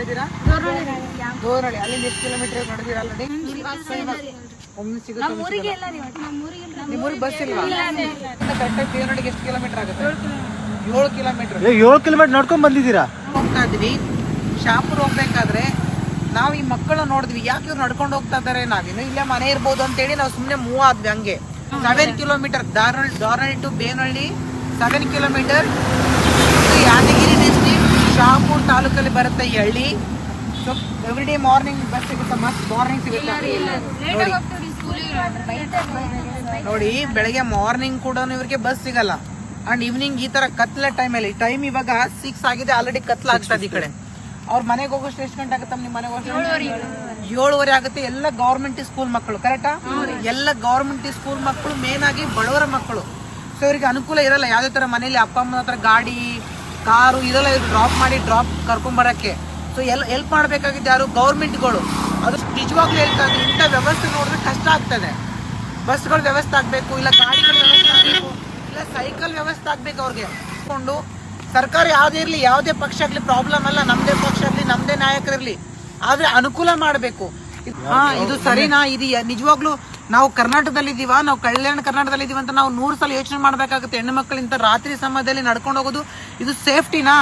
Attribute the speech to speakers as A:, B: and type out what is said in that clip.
A: ಇದ್ದೀರಾ? ದೋರಳಿ ಅಲ್ಲಿಂದ ಎಷ್ಟು ಕಿಲೋಮೀಟರ್ ನಡೆದಿರ ಆಲ್ರೆಡಿ ಒಮ್ಮೆ ಸಿಗುತ್ತೆ ನಿಮ್ಮೂರಿಗೆ ಬಸ್ ಇಲ್ವಾ? ಕರೆಕ್ಟಾಗಿ ದೇವರಡಿಗೆ ಎಷ್ಟು ಕಿಲೋಮೀಟರ್ ಆಗುತ್ತೆ? ಏಳು ಕಿಲೋಮೀಟರ್
B: ಏಳು ಕಿಲೋಮೀಟರ್ ನಡ್ಕೊಂಡ್ ಬಂದಿದ್ದೀರಾ?
A: ಹೋಗ್ತಾ ಇದ್ವಿ. ಶಾಪುರ್ ಹೋಗ್ಬೇಕಾದ್ರೆ ನಾವು ಈ ಮಕ್ಕಳು ನೋಡಿದ್ವಿ. ಯಾಕೆ ಇವ್ರು ನಡ್ಕೊಂಡು ಹೋಗ್ತಾ ಇದಾರೆ ನಾವಿನ್ನು ಇಲ್ಲೇ ಮನೆ ಇರ್ಬೋದು ಅಂತೇಳಿ ನಾವು ಸುಮ್ಮನೆ ಮೂವ್ ಆದ್ವಿ ಹಂಗೆ. Seven kilometre Dar Daranahalli to Benahalli seven kilometre ತಾಲೂಕಲ್ಲಿ ಬರುತ್ತೆ ಈ ಹಳ್ಳಿ so every day morning bus ಸಿಗುತ್ತೆ. ಮಸ್ತ್ ಮಾರ್ನಿಂಗ್ ಸಿಗುತ್ತೆ ನೋಡಿ. ನೋಡಿ ಬೆಳಗ್ಗೆ ಮಾರ್ನಿಂಗ್ ಕೂಡ ಇವ್ರಿಗೆ ಬಸ್ ಸಿಗಲ್ಲ. ಅಂಡ್ ಈವ್ನಿಂಗ್ ಈ ತರ ಕತ್ಲ ಟೈಮಲ್ಲಿ ಟೈಮ್ ಇವಾಗ ಸಿಕ್ಸ್ ಆಗಿದೆ ಆಲ್ರೆಡಿ ಕತ್ಲ ಆಗ್ತದೆ ಈ ಕಡೆ. ಅವ್ರ ಮನೆಗೆ ಹೋಗೋಷ್ಟು ಎಷ್ಟು ಗಂಟೆ ಆಗುತ್ತೆ ನಿಮ್ಮ ಮನೆಗೆ ಹೋಗೋಷ್ಟು? ಏಳುವರೆ. ಆಗುತ್ತೆ ಎಲ್ಲ ಗೌರ್ಮೆಂಟ್ ಸ್ಕೂಲ್ ಮಕ್ಕಳು ಕರೆಕ್ಟಾ ಎಲ್ಲ ಗೌರ್ಮೆಂಟ್ ಸ್ಕೂಲ್ ಮಕ್ಕಳು ಮೇನ್ ಆಗಿ ಬಡವರ ಮಕ್ಕಳು. ಸೊ ಇವರಿಗೆ ಅನುಕೂಲ ಇರಲ್ಲ. ಯಾವ್ದೇ ತರ ಮನೇಲಿ ಅಪ್ಪ ಅಮ್ಮನ ಹತ್ರ ಗಾಡಿ ಕಾರು ಇದೆಲ್ಲ ಡ್ರಾಪ್ ಮಾಡಿ ಡ್ರಾಪ್ ಕರ್ಕೊಂಡ್ಬರಕ್ಕೆ ಸೊ ಎಲ್ ಹೆಲ್ಪ್ ಮಾಡಬೇಕಾಗಿದ್ದು ಯಾರು? ಗೌರ್ಮೆಂಟ್ಗಳು. ಅದು ನಿಜವಾಗ್ಲೂ ಹೇಳ್ತಾ ಇದ್ರೆ ಇಂಥ ವ್ಯವಸ್ಥೆ ನೋಡಿದ್ರೆ ಕಷ್ಟ ಆಗ್ತದೆ. ಬಸ್ಗಳ ವ್ಯವಸ್ಥೆ ಆಗಬೇಕು, ಇಲ್ಲ ಗಾಡಿಗಳ ವ್ಯವಸ್ಥೆ ಆಗಬೇಕು, ಇಲ್ಲ ಸೈಕಲ್ ವ್ಯವಸ್ಥೆ ಆಗಬೇಕು ಅವ್ರಿಗೆ. ಕೊಂಡು ಸರ್ಕಾರ ಯಾವುದೇ ಇರಲಿ, ಯಾವುದೇ ಪಕ್ಷ ಆಗಲಿ ಪ್ರಾಬ್ಲಮ್ ಅಲ್ಲ ನಮ್ಮದೇ ಪಕ್ಷ ಆಗಲಿ ನಮ್ಮದೇ ನಾಯಕರಿರಲಿ. ಆದರೆ ಅನುಕೂಲ ಮಾಡಬೇಕು. ಹಾ, ಇದು ಸರಿನಾ? ಇದು ನಿಜವಾಗ್ಲೂ ನಾವು ಕರ್ನಾಟಕದಲ್ಲಿ ಇದೀವ ನಾವು ಕಲ್ಯಾಣ ಕರ್ನಾಟಕದಲ್ಲಿ ಇದೀವಿ ಅಂತ ನಾವು ನೂರು ಸಲ ಯೋಚನೆ ಮಾಡ್ಬೇಕಾಗುತ್ತೆ. ಹೆಣ್ಣು ಮಕ್ಕಳಿಂತ ರಾತ್ರಿ ಸಮಯದಲ್ಲಿ ನಡ್ಕೊಂಡು ಹೋಗೋದು, ಇದು ಸೇಫ್ಟಿನಾ?